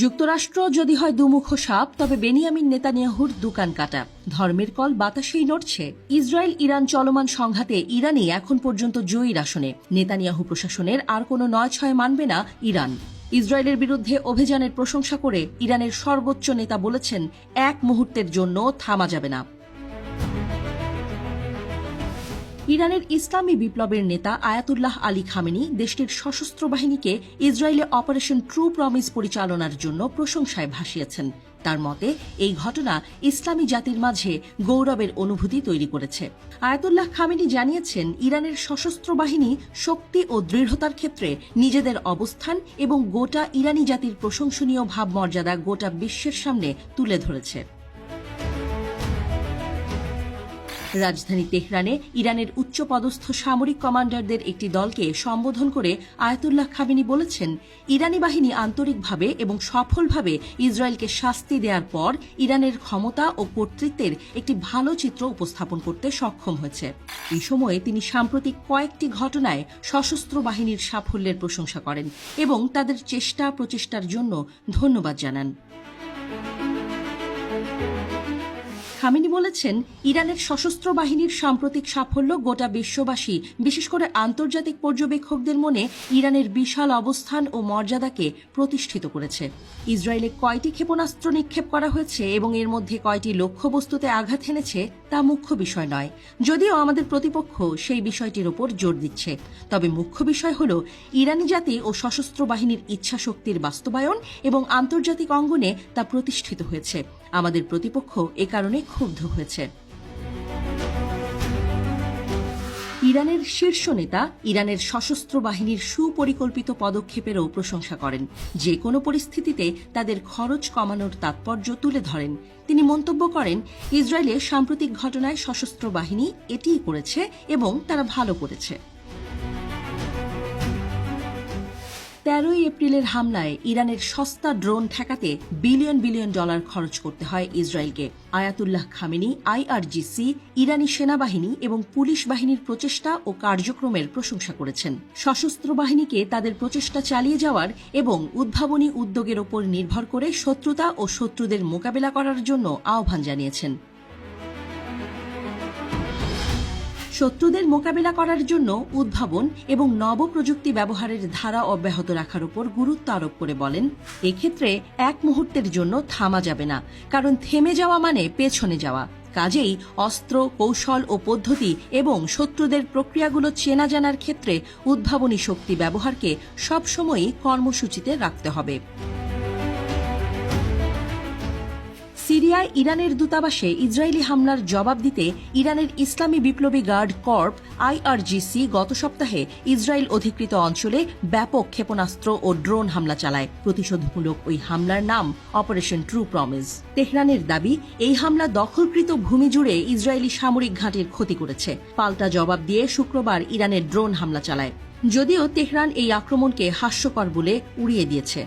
যুক্তরাষ্ট্র যদি হয় দুমুখ সাপ, তবে বেনিয়ামিন নেতানিয়াহুর দোকান কাটা। ধর্মের কল বাতাসেই নড়ছে। ইসরায়েল ইরান চলমান সংঘাতে ইরানই এখন পর্যন্ত জয়ীর আসনে নেতানিয়াহু প্রশাসনের আর কোনো নয় ছয় মানবে না ইরান। ইসরায়েলের বিরুদ্ধে অভিযানের প্রশংসা করে ইরানের সর্বোচ্চ নেতা বলেছেন, এক মুহূর্তের জন্য থামা যাবে না। ইরানের ইসলামী বিপ্লবের নেতা আয়াতুল্লাহ আলী খামেনি দেশটির সশস্ত্র বাহিনীকে ইসরায়েলে অপারেশন ট্রু প্রমিস পরিচালনার জন্য প্রশংসায় ভাসিয়েছেন। তার মতে, এই ঘটনা ইসলামী জাতির মাঝে গৌরবের অনুভূতি তৈরি করেছে। আয়াতুল্লাহ খামেনি জানিয়েছেন, ইরানের সশস্ত্র বাহিনী শক্তি ও দৃঢ়তার ক্ষেত্রে নিজেদের অবস্থান এবং গোটা ইরানি জাতির প্রশংসনীয় ভাবমর্যাদা গোটা বিশ্বের সামনে তুলে ধরেছে। রাজধানী তেহরানে ইরানের উচ্চপদস্থ সামরিক কমান্ডারদের একটি দলকে সম্বোধন করে আয়াতুল্লাহ খামেনি বলেছেন, ইরানি বাহিনী আন্তরিকভাবে এবং সফলভাবে ইসরায়েলকে শাস্তি দেওয়ার পর ইরানের ক্ষমতা ও কর্তৃত্বের একটি ভালো চিত্র উপস্থাপন করতে সক্ষম হয়েছে। এই সময়ে তিনি সাম্প্রতিক কয়েকটি ঘটনায় সশস্ত্র বাহিনীর সাফল্যের প্রশংসা করেন এবং তাদের চেষ্টা প্রচেষ্টার জন্য ধন্যবাদ জানান। খামেনি বলেছেন, ইরানের সশস্ত্র বাহিনীর সাম্প্রতিক সাফল্য গোটা বিশ্ববাসী, বিশেষ করে আন্তর্জাতিক পর্যবেক্ষকদের মনে ইরানের বিশাল অবস্থান ও মর্যাদাকে প্রতিষ্ঠিত করেছে। ইসরায়েলে কয়টি ক্ষেপণাস্ত্র নিক্ষেপ করা হয়েছে এবং এর মধ্যে কয়টি লক্ষ্যবস্তুতে আঘাত হেনেছে তা মুখ্য বিষয় নয়। যদিও আমাদের প্রতিপক্ষ সেই বিষয়টির ওপর জোর দিচ্ছে। তবে মুখ্য বিষয় হল, ইরানি জাতি ও সশস্ত্র বাহিনীর ইচ্ছাশক্তির বাস্তবায়ন এবং আন্তর্জাতিক অঙ্গনে তা প্রতিষ্ঠিত হয়েছে। আমাদের প্রতিপক্ষ এ কারণে ক্ষুব্ধ হয়েছে। ইরানের শীর্ষ নেতা ইরানের সশস্ত্র বাহিনীর সুপরিকল্পিত পদক্ষেপেরও প্রশংসা করেন। যে কোনো পরিস্থিতিতে তাদের খরচ কমানোর তাৎপর্য তুলে ধরেন। তিনি মন্তব্য করেন, ইসরায়েলে সাম্প্রতিক ঘটনায় সশস্ত্র বাহিনী এটিই করেছে এবং তারা ভালো করেছে। তেরোই এপ্রিলের হামলায় ইরানের সস্তা ড্রোন ঠেকাতে বিলিয়ন বিলিয়ন ডলার খরচ করতে হয় ইসরায়েলকে। আয়াতুল্লাহ খামেনি, আইআরজিসি, ইরানি সেনাবাহিনী এবং পুলিশ বাহিনীর প্রচেষ্টা ও কার্যক্রমের প্রশংসা করেছেন। সশস্ত্র বাহিনীকে তাদের প্রচেষ্টা চালিয়ে যাওয়ার এবং উদ্ভাবনী উদ্যোগের ওপর নির্ভর করে শত্রুতা ও শত্রুদের মোকাবেলা করার জন্য আহ্বান জানিয়েছেন। শত্রুদের মোকাবিলা করার জন্য উদ্ভাবন এবং নব প্রযুক্তি ব্যবহারের ধারা অব্যাহত রাখার উপর গুরুত্ব আরোপ করে বলেন, এক্ষেত্রে এক মুহূর্তের জন্য থামা যাবে না, কারণ থেমে যাওয়া মানে পেছনে যাওয়া। কাজেই অস্ত্র, কৌশল ও পদ্ধতি এবং শত্রুদের প্রক্রিয়াগুলো চেনা জানার ক্ষেত্রে উদ্ভাবনী শক্তি ব্যবহারকে সবসময়ই কর্মসূচিতে রাখতে হবে। সিরিয়ায় ইরানের দূতাবাসে ইসরায়েলি হামলার জবাব দিতে ইরানের ইসলামী বিপ্লবী গার্ড কর্প আইআরজিসি গত সপ্তাহে ইসরায়েল অধিকৃত অঞ্চলে ব্যাপক ক্ষেপণাস্ত্র ও ড্রোন হামলা চালায়। প্রতিশোধমূলক ওই হামলার নাম অপারেশন ট্রু প্রমিস। তেহরানের দাবি, এই হামলা দখলকৃত ভূমি জুড়ে ইসরায়েলি সামরিক ঘাঁটির ক্ষতি করেছে। পাল্টা জবাব দিয়ে শুক্রবার ইরানের ড্রোন হামলা চালায়। যদিও তেহরান এই আক্রমণকে হাস্যকর বলে উড়িয়ে দিয়েছে।